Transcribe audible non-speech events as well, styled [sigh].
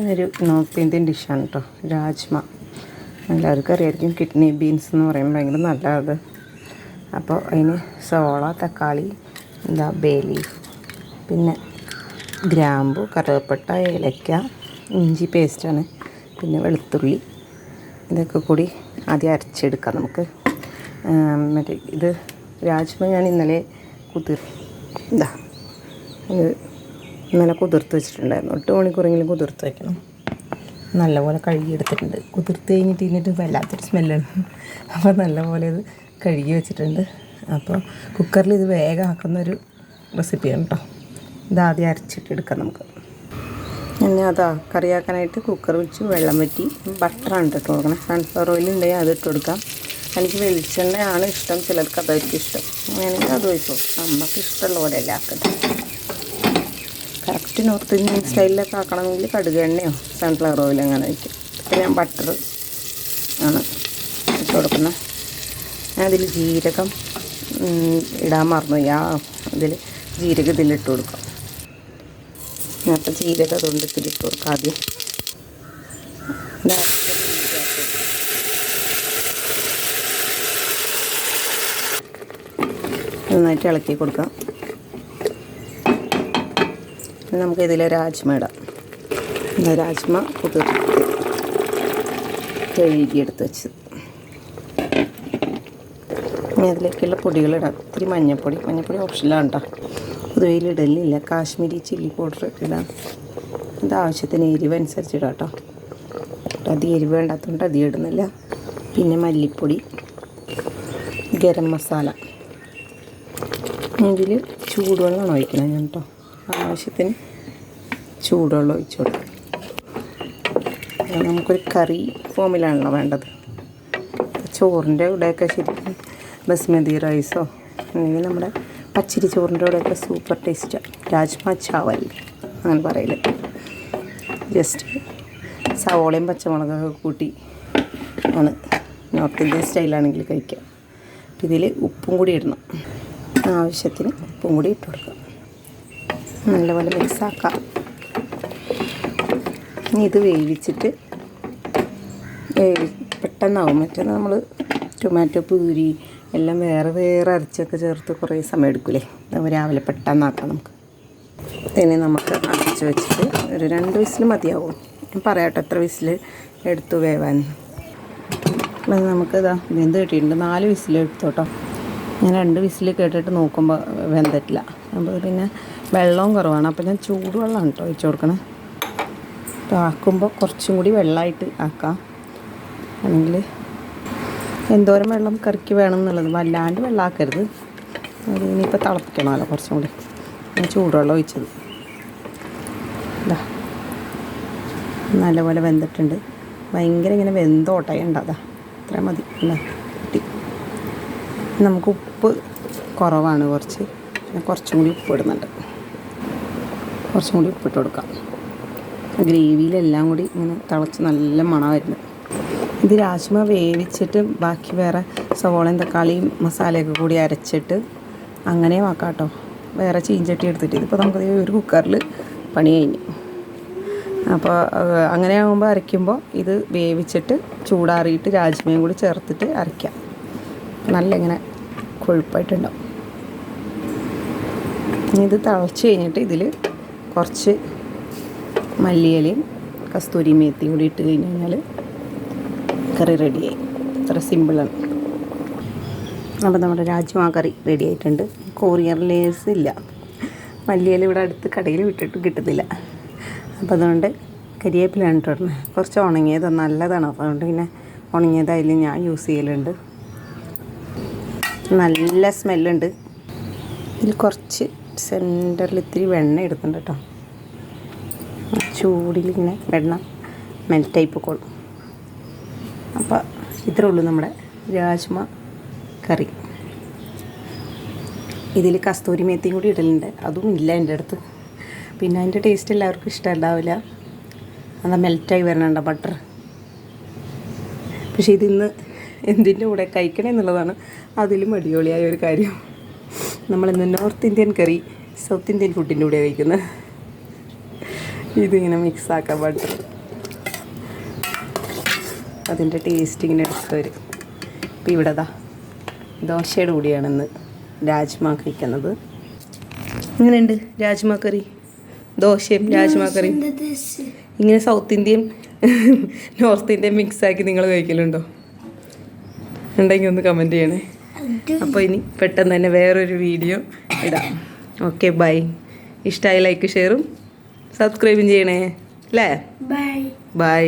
ഒരു north Indian ഡിഷാണ് കേട്ടോ രാജ്മ. എല്ലാവർക്കും അറിയായിരിക്കും കിഡ്നി ബീൻസ് എന്ന് പറയുമ്പോൾ ഭയങ്കര നല്ലത്. അപ്പോൾ അതിന് സോള തക്കാളി എന്താ ബേ ലീഫ് പിന്നെ ഗ്രാമ്പു കറുവപ്പട്ട ഏലക്ക ഇഞ്ചി പേസ്റ്റാണ് പിന്നെ വെളുത്തുള്ളി. ഇതൊക്കെ കൂടി ആദ്യം അരച്ചെടുക്കാം നമുക്ക്. മറ്റേ ഇത് രാജ്മ ഞാൻ ഇന്നലെ കുതിർ ഇത് ഇന്നലെ കുതിർത്ത് വെച്ചിട്ടുണ്ടായിരുന്നു. എട്ട് മണിക്കൂറെങ്കിലും കുതിർത്ത് വയ്ക്കണം നല്ലപോലെ കഴുകിയെടുത്തിട്ടുണ്ട്. കുതിർത്ത് കഴിഞ്ഞിട്ട് കഴിഞ്ഞിട്ട് വല്ലാത്തൊരു സ്മെല്ലാണ് അപ്പോൾ നല്ലപോലെ ഇത് കഴുകി വെച്ചിട്ടുണ്ട്. അപ്പോൾ കുക്കറിൽ ഇത് വേഗം ആക്കുന്നൊരു റെസിപ്പിയാണ് കേട്ടോ ഇതാദ്യം അരച്ചിട്ടെടുക്കാം നമുക്ക്. പിന്നെ അതാ കറിയാക്കാനായിട്ട് കുക്കർ വെച്ച് വെള്ളം വറ്റി ബട്ടറാണ് ഇട്ട് കൊടുക്കണം. സൺഫ്ലവർ ഓയിൽ ഉണ്ടെങ്കിൽ അത് ഇട്ട് കൊടുക്കാം. എനിക്ക് വെളിച്ചെണ്ണയാണ് ഇഷ്ടം. ചിലർക്ക് അതായിരിക്കും ഇഷ്ടം. അങ്ങനെയാണെങ്കിൽ അത് വെച്ചോ നമുക്ക് ഇഷ്ടമുള്ള പോലെ അല്ല ആക്കുന്നത് കറക്റ്റ് നോർത്ത് ഇന്ത്യൻ സ്റ്റൈലിലൊക്കെ ആക്കണമെങ്കിൽ കടുക് എണ്ണയോ സൺഫ്ലവർ ഓയിൽ അങ്ങനെ വയ്ക്കും ഇപ്പം ഞാൻ ബട്ടർ ആണ് ഇട്ട് കൊടുക്കുന്നത് ഞാൻ അതിൽ ജീരകം ഇടാൻ മറന്നു. ആ ഇതിൽ ജീരകം ഇതിലിട്ട് കൊടുക്കാം. അപ്പം ജീരകം അതുകൊണ്ട് ഇതിലിട്ട് കൊടുക്കാം ആദ്യം. നന്നായിട്ട് ഇളക്കി കൊടുക്കാം. നമുക്ക് ഇതിൽ രാജ്മ ഇടാം ഇതാ രാജ്മ കുതിർത്ത് കഴുകിയെടുത്ത് വെച്ചത്. ഇനി അതിലേക്കുള്ള പൊടികളിടാം. ഇത്തിരി മഞ്ഞൾപ്പൊടി മഞ്ഞൾപ്പൊടി ഓപ്ഷനിലാണ് കേട്ടോ പൊതുവയിൽ ഇടലില്ല. കാശ്മീരി ചില്ലി പൗഡർ ഇടാം. ഇത് ആവശ്യത്തിന് എരിവ് അനുസരിച്ച് ഇടാം കേട്ടോ അധികം എരിവ് വേണ്ടാത്തതുകൊണ്ട് അധികം ഇടുന്നില്ല. പിന്നെ മല്ലിപ്പൊടി ഗരം മസാല. ഇതിൽ ചൂടുവെള്ളമാണ് ഒഴിക്കണം ഞാൻ കേട്ടോ ആവശ്യത്തിന് ചൂടുവെള്ളം ഒഴിച്ചു കൊടുക്കാം. നമുക്കൊരു കറി ഫോമിലാണല്ലോ വേണ്ടത്. ചോറിന്റെ കൂടെയൊക്കെ ശരിക്കും ബസ്മതി റൈസോ അല്ലെങ്കിൽ നമ്മുടെ പച്ചരി ചോറിന്റെ കൂടെയൊക്കെ സൂപ്പർ ടേസ്റ്റാണ് രാജ്മ ചാവൽ അങ്ങനെ പറയൽ. ജസ്റ്റ് സവോളയും പച്ചമുളകൊക്കെ കൂട്ടി ആണ് നോർത്ത് ഇന്ത്യൻ സ്റ്റൈലാണെങ്കിൽ കഴിക്കുക ഇതിൽ ഉപ്പും കൂടി ഇടണം. ആവശ്യത്തിന് ഉപ്പും കൂടി ഇട്ട് കൊടുക്കാം. നല്ലപോലെ മിക്സാക്കാം. ഇനി ഇത് വേവിച്ചിട്ട് വേവി പെട്ടെന്നാവും. മറ്റേ നമ്മൾ ടൊമാറ്റോ പൂരി എല്ലാം വേറെ വേറെ അരച്ചൊക്കെ ചേർത്ത് കുറേ സമയം എടുക്കൂലേ? രാവിലെ പെട്ടെന്നാക്കാം നമുക്ക്. ഇതിനെ നമുക്ക് അടച്ച് വെച്ചിട്ട് ഒരു രണ്ട് വിസിൽ മതിയാവും. ഞാൻ പറയാട്ടോ എത്ര വിസിൽ എടുത്തു വേവാൻ. അപ്പം നമുക്ക് ഇതാ വെന്ത് കിട്ടിയിട്ടുണ്ട്. നാല് വിസിൽ എടുത്തോട്ടോ. ഞാൻ രണ്ട് വിസിൽ കേട്ടിട്ട് നോക്കുമ്പോൾ വെന്തിട്ടില്ല. അപ്പോൾ പിന്നെ വെള്ളവും കുറവാണ്. അപ്പോൾ ഞാൻ ചൂടുവെള്ളമാണ് കേട്ടോ ഒഴിച്ചു കൊടുക്കണേ. അപ്പോൾ ആക്കുമ്പോൾ കുറച്ചും കൂടി വെള്ളമായിട്ട് ആക്കാം. അല്ലെങ്കിൽ എന്തോരം വെള്ളം കറിക്ക് വേണം എന്നുള്ളത്. വല്ലാണ്ട് വെള്ളമാക്കരുത് അത് ഇനിയിപ്പോൾ തിളപ്പിക്കണമല്ലോ കുറച്ചും കൂടി. ഞാൻ ചൂടുവെള്ളം ഒഴിച്ചത്. ഇതാ നല്ലപോലെ വെന്തിട്ടുണ്ട്. ഭയങ്കര ഇങ്ങനെ വെന്തോട്ടയുണ്ട് അതാ. ഇത്ര മതി. അല്ലേ നമുക്ക് ഉപ്പ് കുറവാണ് കുറച്ച്. പിന്നെ കുറച്ചും കൂടി ഉപ്പ് ഇടുന്നുണ്ട്. കുറച്ചും കൂടി ഉപ്പിട്ട് കൊടുക്കാം. ഗ്രേവിയിലെല്ലാം കൂടി ഇങ്ങനെ തിളച്ച് നല്ല മണം വരുന്നു. ഇത് രാജ്മ വേവിച്ചിട്ട് ബാക്കി വേറെ സവോളയും തക്കാളിയും മസാലയൊക്കെ കൂടി അരച്ചിട്ട് അങ്ങനെ ആക്കാം കേട്ടോ വേറെ ചീഞ്ചട്ടി എടുത്തിട്ട് ഇതിപ്പോൾ നമുക്ക് ഒരു കുക്കറിൽ പണി കഴിഞ്ഞു. അപ്പോൾ അങ്ങനെ ആകുമ്പോൾ അരയ്ക്കുമ്പോൾ ഇത് വേവിച്ചിട്ട് ചൂടാറിയിട്ട് രാജ്മയും കൂടി ചേർത്തിട്ട് അരയ്ക്കാം. നല്ല ഇങ്ങനെ കൊഴുപ്പായിട്ടുണ്ടാവും. ഇത് തിളച്ച് കഴിഞ്ഞിട്ട് ഇതിൽ കുറച്ച് മല്ലിയിലയും കസ്തൂരി മേത്തിയും കൂടി ഇട്ട് കഴിഞ്ഞ് കഴിഞ്ഞാൽ കറി റെഡിയായി. ഇത്ര സിമ്പിളാണ്. അപ്പോൾ നമ്മുടെ രാജ്മ കറി റെഡി ആയിട്ടുണ്ട്. കൊറിയർ ലേസ് ഇല്ല. മല്ലിയല ഇവിടെ അടുത്ത് കടയിൽ വിട്ടിട്ട് കിട്ടുന്നില്ല. അപ്പോൾ അതുകൊണ്ട് കരിയേപ്പിലാണ് ഇട്ടിരുന്നത് കുറച്ച് ഉണങ്ങിയത് നല്ലതാണ്. അപ്പോൾ അതുകൊണ്ട് പിന്നെ ഉണങ്ങിയതായാലും ഞാൻ യൂസ് ചെയ്യലുണ്ട്. നല്ല സ്മെല്ലുണ്ട്. ഇതിൽ കുറച്ച് സെന്ററിൽ ഇത്തിരി വെണ്ണ എടുക്കുന്നുണ്ട് കേട്ടോ ചൂടിലിങ്ങനെ വെണ്ണ മെൽറ്റായി പൊക്കോളും അപ്പോൾ ഇത്രേ ഉള്ളൂ നമ്മുടെ രാജ്മ കറി. ഇതിൽ കസ്തൂരി മേത്തിയും കൂടി ഇടലുണ്ട്. അതും ഇല്ല എന്റെ അടുത്ത്. പിന്നെ അതിന്റെ ടേസ്റ്റ് എല്ലാവർക്കും ഇഷ്ടമുണ്ടാവില്ല. അതാ മെൽറ്റായി വരണുണ്ട് ബട്ടർ പക്ഷേ ഇതിന്ന് എന്തിന്റെ കൂടെ കഴിക്കണേ എന്നുള്ളതാണ് അതിലും അടിപൊളിയായ ഒരു കാര്യം. നമ്മളിന്ന് North Indian curry South Indian ഫുഡിന്റെ കൂടെ കഴിക്കുന്നത്. ഇതിങ്ങനെ മിക്സ് ആക്കാൻ ബട്ടർ അതിന്റെ ടേസ്റ്റ് ഇങ്ങനെ എടുത്ത് വരും ഇപ്പം ഇവിടെ ദാ ദോശയുടെ കൂടിയാണെന്ന് രാജ്മ കഴിക്കുന്നത്. ഇങ്ങനെയുണ്ട് രാജ്മ കറി. ദോശയും രാജ്മ കറിയും ഇങ്ങനെ സൗത്ത് ഇന്ത്യയും [laughs] നോർത്ത് ഇന്ത്യയും മിക്സ് ആക്കി നിങ്ങൾ കഴിക്കലുണ്ടോ? ഉണ്ടെങ്കിൽ ഒന്ന് കമന്റ് ചെയ്യണേ. അപ്പോൾ ഇനി പെട്ടെന്ന് തന്നെ വേറൊരു വീഡിയോ ഇടാം. ഓക്കെ ബൈ ഇഷ്ടമായി ലൈക്ക് ഷെയറും സബ്സ്ക്രൈബും ചെയ്യണേ. അല്ലേ ബൈ ബൈ